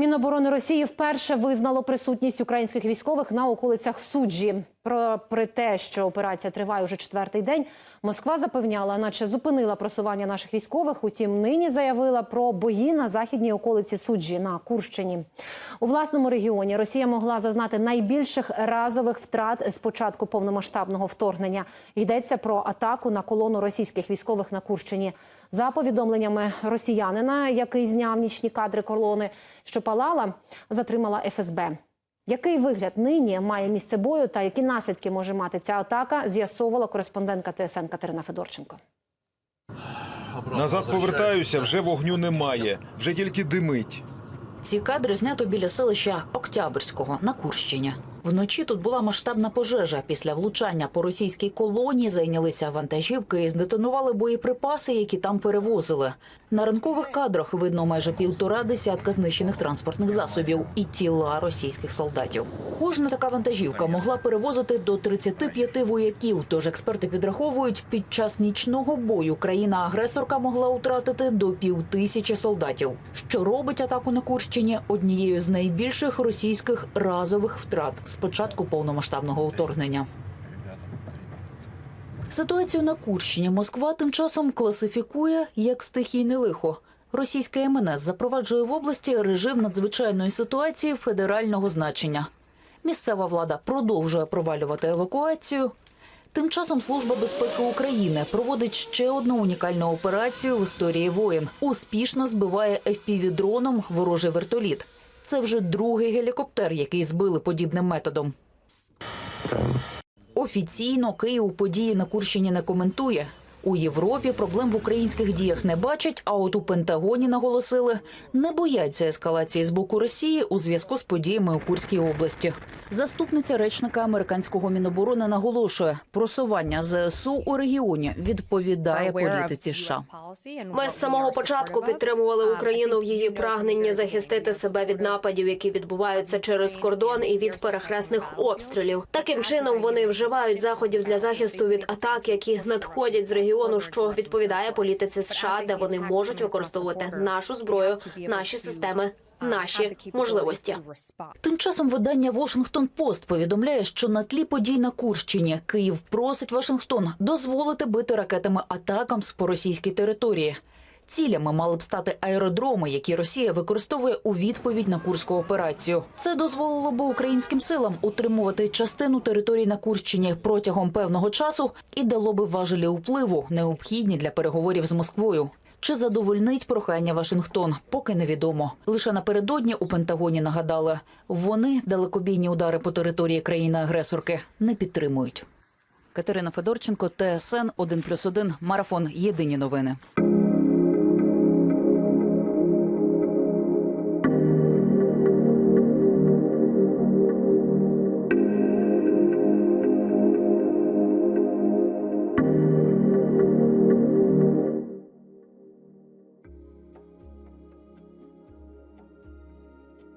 Міноборони Росії вперше визнало присутність українських військових на околицях суджі. Про при те, що операція триває уже четвертий день, Москва запевняла, наче зупинила просування наших військових. Утім, нині заявила про бої на західній околиці суджі на Курщині. У власному регіоні Росія могла зазнати найбільших разових втрат з початку повномасштабного вторгнення. Йдеться про атаку на колону російських військових на Курщині. За повідомленнями росіянина, який зняв нічні кадри колони, що палала, затримала ФСБ. Який вигляд нині має місце бою та які наслідки може мати ця атака, з'ясовувала кореспондентка ТСН Катерина Федорченко. Назад повертаюся, вже вогню немає, вже тільки димить. Ці кадри знято біля селища Октябрського на Курщині. Вночі тут була масштабна пожежа. Після влучання по російській колонії зайнялися вантажівки і здетонували боєприпаси, які там перевозили. На ранкових кадрах видно майже півтора десятка знищених транспортних засобів і тіла російських солдатів. Кожна така вантажівка могла перевозити до 35 вояків. Тож експерти підраховують, під час нічного бою країна-агресорка могла втратити до півтисячі солдатів, що робить атаку на Курщині однією з найбільших російських разових втрат з початку повномасштабного вторгнення. Ситуацію на Курщині Москва тим часом класифікує як стихійне лихо. Російська МНС запроваджує в області режим надзвичайної ситуації федерального значення. Місцева влада продовжує провалювати евакуацію. Тим часом Служба безпеки України проводить ще одну унікальну операцію в історії воєн. Успішно збиває FPV-дроном ворожий вертоліт. Це вже другий гелікоптер, який збили подібним методом. Офіційно Київ події на Курщині не коментує. У Європі проблем в українських діях не бачать, а от у Пентагоні наголосили, не бояться ескалації з боку Росії у зв'язку з подіями у Курській області. Заступниця речника американського міноборони наголошує, просування ЗСУ у регіоні відповідає політиці США. Ми з самого початку підтримували Україну в її прагненні захистити себе від нападів, які відбуваються через кордон і від перехресних обстрілів. Таким чином вони вживають заходів для захисту від атак, які надходять з регіону, що відповідає політиці США, де вони можуть використовувати нашу зброю, наші системи, наші можливості. Тим часом видання Washington Post повідомляє, що на тлі подій на Курщині Київ просить Вашингтон дозволити бити ракетами атакам з по російській території. Цілями мали б стати аеродроми, які Росія використовує у відповідь на курську операцію. Це дозволило б українським силам утримувати частину території на Курщині протягом певного часу і дало би важелі впливу, необхідні для переговорів з Москвою. Чи задовольнить прохання Вашингтон, поки невідомо. Лише напередодні у Пентагоні нагадали, вони далекобійні удари по території країни-агресорки не підтримують. Катерина Федорченко, ТСН 1+,1, Марафон. Єдині новини.